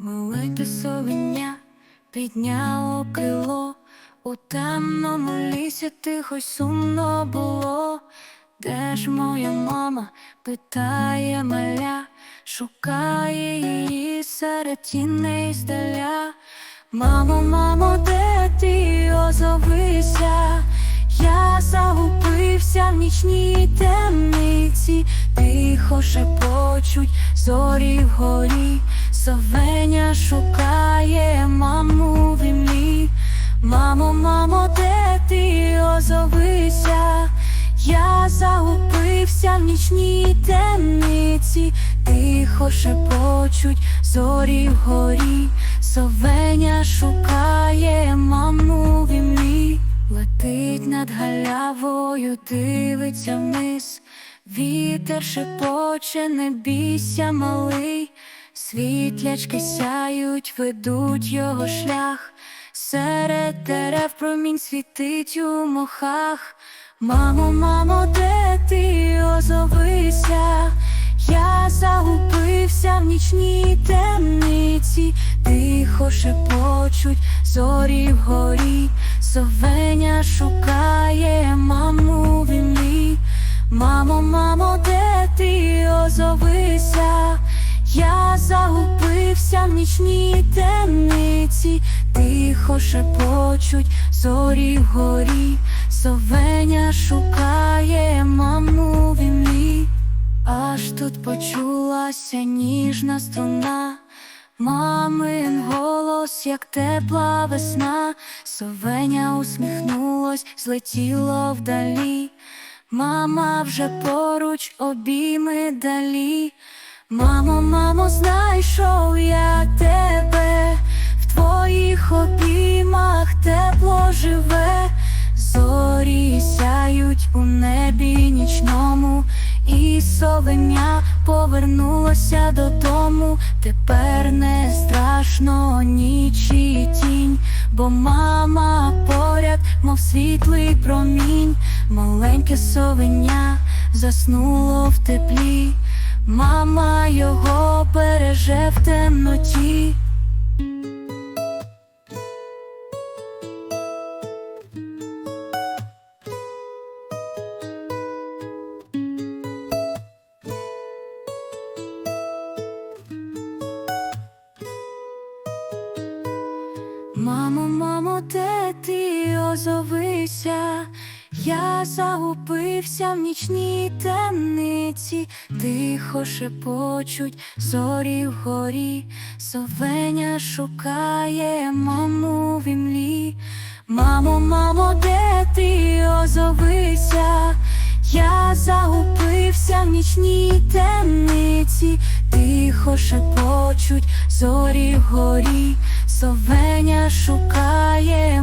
Маленьке совеня підняло крило, у темному лісі тихо сумно було. Де ж моя мама? питає маля, шукає її серед тіней здаля. Мамо, мамо, де ти озовися? Я загубився в нічній темниці, тихо шепочуть зорі вгорі, совеня шукає маму в імлі. Мамо, мамо, де ти озовися? Я загубився в нічній темниці, тихо шепочуть зорі вгорі, совеня шукає маму в імлі. Летить над галявою, дивиться вниз, вітер шепоче, не бійся, малий, світлячки сяють, ведуть його шлях, серед дерев промінь світить у мохах. Мамо, мамо, де ти озовися? Я загубився в нічній темниці, тихо шепочуть зорі вгорі, совеня шукає маму в імлі. Мамо, мамо, де ти озовися? Загубився в нічній темниці, тихо шепочуть зорі вгорі, совеня шукає маму в. Аж тут почулася ніжна струна, мамин голос, як тепла весна, совеня усміхнулось, злетіло вдалі. Мама вже поруч обійми далі. Мамо, мамо, знайшов я тебе, в твоїх обіймах тепло живе, зорі сяють у небі нічному, і совеня повернулося додому. Тепер не страшно ніч і тінь, бо мама поряд, мов світлий промінь, маленьке совеня заснуло в теплі. Береже в темноті. Мамо, мамо, де ти озовися? Я загубився в нічній темниці, тихо шепочуть зорі вгорі, совеня шукає маму в імлі. Мамо, мамо, де ти озовися? Я загубився в нічній темниці, тихо шепочуть зорі вгорі, совеня шукає.